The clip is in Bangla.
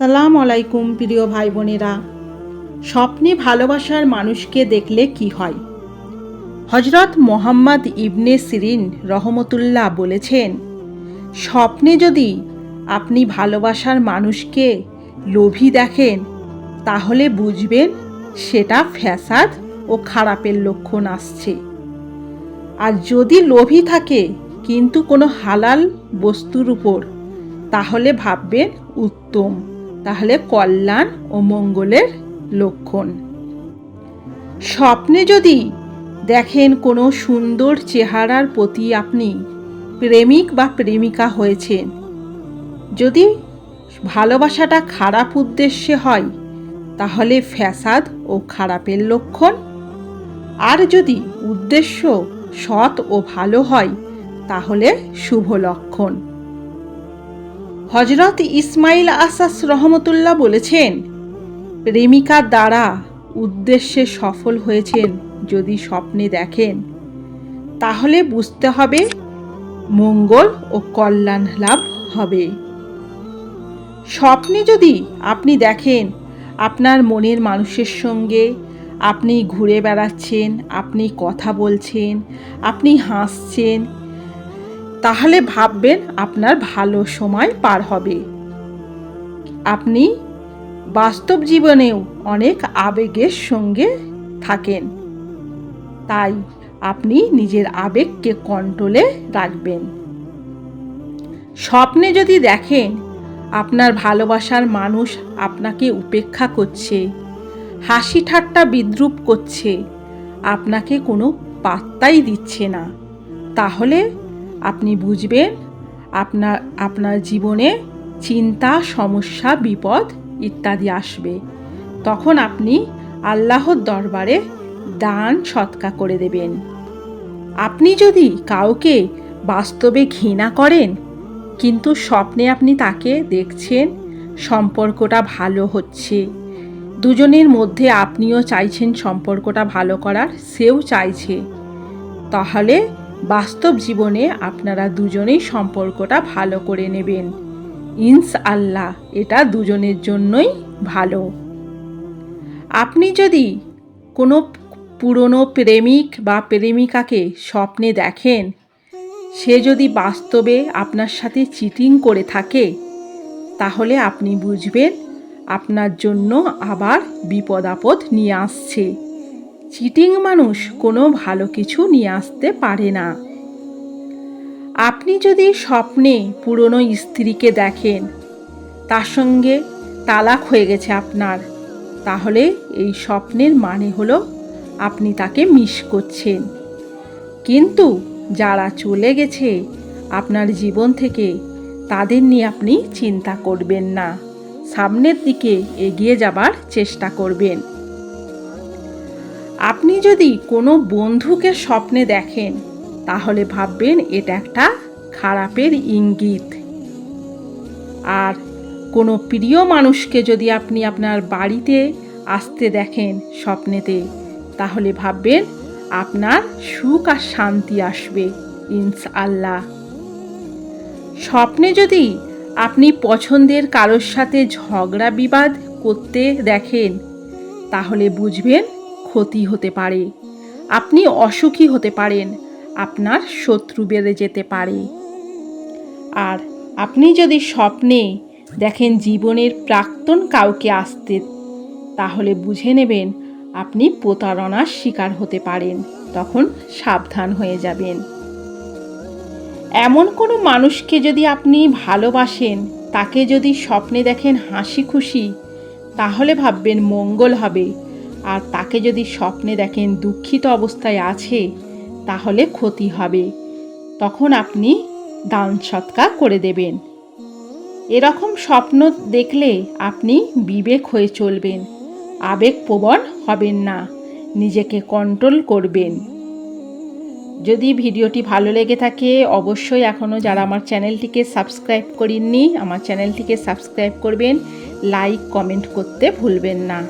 সালাম আলাইকুম প্রিয় ভাই বোনেরা স্বপ্নে ভালোবাসার মানুষকে দেখলে কি হয়? হজরত মোহাম্মদ ইবনে সিরিন রহমতুল্লাহ বলেছেন, স্বপ্নে যদি আপনি ভালোবাসার মানুষকে লোভী দেখেন, তাহলে বুঝবেন সেটা ফ্যাসাদ ও খারাপের লক্ষণ আসছে। আর যদি লোভী থাকে কিন্তু কোনো হালাল বস্তুর উপর, তাহলে ভাববেন উত্তম। তাহলে কল্যাণ ও মঙ্গলের লক্ষণ। স্বপ্নে যদি দেখেন কোনো সুন্দর চেহারার প্রতি আপনি প্রেমিক বা প্রেমিকা হয়েছেন, যদি ভালোবাসাটা খারাপ উদ্দেশ্যে হয়, তাহলে ফ্যাসাদ ও খারাপের লক্ষণ। আর যদি উদ্দেশ্য সৎ ও ভালো হয়, তাহলে শুভ লক্ষণ। হজরত ইসমাইল আসাস রহমতুল্লাহ বলেছেন প্রেমিকার দ্বারা উদ্দেশ্যে সফল হয়েছেন যদি স্বপ্নে দেখেন, তাহলে বুঝতে হবে মঙ্গল ও কল্যাণ লাভ হবে। স্বপ্নে যদি আপনি দেখেন আপনার মনের মানুষের সঙ্গে আপনি ঘুরে বেড়াচ্ছেন, আপনি কথা বলছেন, আপনি হাসছেন তাহলে ভাববেন আপনার ভালো সময় পার হবে। আপনি বাস্তব জীবনেও অনেক আবেগের সঙ্গে থাকেন। তাই আপনি নিজের আবেগকে কন্ট্রোলে রাখবেন। স্বপ্নে যদি দেখেন আপনার ভালোবাসার মানুষ আপনাকে উপেক্ষা করছে, হাসি ঠাট্টা বিদ্রুপ করছে, আপনাকে কোনো পাত্তাই দিচ্ছে না, তাহলে আপনি বুঝবেন আপনার আপনার জীবনে চিন্তা, সমস্যা, বিপদ ইত্যাদি আসবে। তখন আপনি আল্লাহর দরবারে দান, সৎকা করে দেবেন। আপনি যদি কাউকে বাস্তবে ঘৃণা করেন, কিন্তু স্বপ্নে আপনি তাকে দেখছেন, সম্পর্কটা ভালো হচ্ছে। দুজনের মধ্যে আপনিও চাইছেন সম্পর্কটা ভালো করার, সেও চাইছে। তাহলে বাস্তব জীবনে আপনারা দুজনেই সম্পর্কটা ভালো করে নেবেন। ইনস আল্লাহ, এটা দুজনের জন্যই ভালো। আপনি যদি কোনো পুরনো প্রেমিক বা প্রেমিকাকে স্বপ্নে দেখেন, সে যদি বাস্তবে আপনার সাথে চিটিং করে থাকে, তাহলে আপনি বুঝবেন আপনার জন্য আবার বিপদ আপদ নিয়ে আসছে। চিটিং মানুষ কোনো ভালো কিছু নিয়ে আসতে পারে না। আপনি যদি স্বপ্নে পুরনো স্ত্রীকে দেখেন, তার সঙ্গে তালাক হয়ে গেছে আপনার, তাহলে এই স্বপ্নের মানে হলো আপনি তাকে মিস করছেন। কিন্তু যারা চলে গেছে, আপনার জীবন থেকে তাদের নিয়ে আপনি চিন্তা করবেন না। সামনের দিকে এগিয়ে যাবার চেষ্টা করবেন। আপনি যদি কোনো বন্ধুকে স্বপ্নে দেখেন, তাহলে ভাববেন এটা একটা খারাপের ইঙ্গিত। আর কোনো প্রিয় মানুষকে যদি আপনি আপনার বাড়িতে আসতে দেখেন স্বপ্নেতে, তাহলে ভাববেন আপনার সুখ আর শান্তি আসবে ইনস আল্লাহ স্বপ্নে যদি আপনি পছন্দের কারোর সাথে ঝগড়া বিবাদ করতে দেখেন, তাহলে বুঝবেন ক্ষতি হতে পারে। আপনি অসুখী হতে পারেন। আপনার শত্রু বেড়ে যেতে পারে। আর আপনি যদি স্বপ্নে দেখেন জীবনের প্রাক্তন কাউকে আসতে, তাহলে বুঝে নেবেন আপনি প্রতারণার শিকার হতে পারেন। তখন সাবধান হয়ে যাবেন। এমন কোনো মানুষকে যদি আপনি ভালোবাসেন, তাকে যদি স্বপ্নে দেখেন হাসি খুশি, তাহলে ভাববেন মঙ্গল হবে। আর তাকে যদি স্বপ্নে দেখেন দুঃখিত অবস্থায় আছে, তাহলে ক্ষতি হবে। তখন আপনি দান সৎকার করে দেবেন। এরকম স্বপ্ন দেখলে আপনি বিবেক হয়ে চলবেন, আবেগপ্রবণ হবেন না, নিজেকে কন্ট্রোল করবেন। যদি ভিডিওটি ভালো লেগে থাকে, অবশ্যই এখনও যারা আমার চ্যানেলটিকে সাবস্ক্রাইব করেননি, আমার চ্যানেলটিকে সাবস্ক্রাইব করবেন, লাইক, কমেন্ট করতে ভুলবেন না।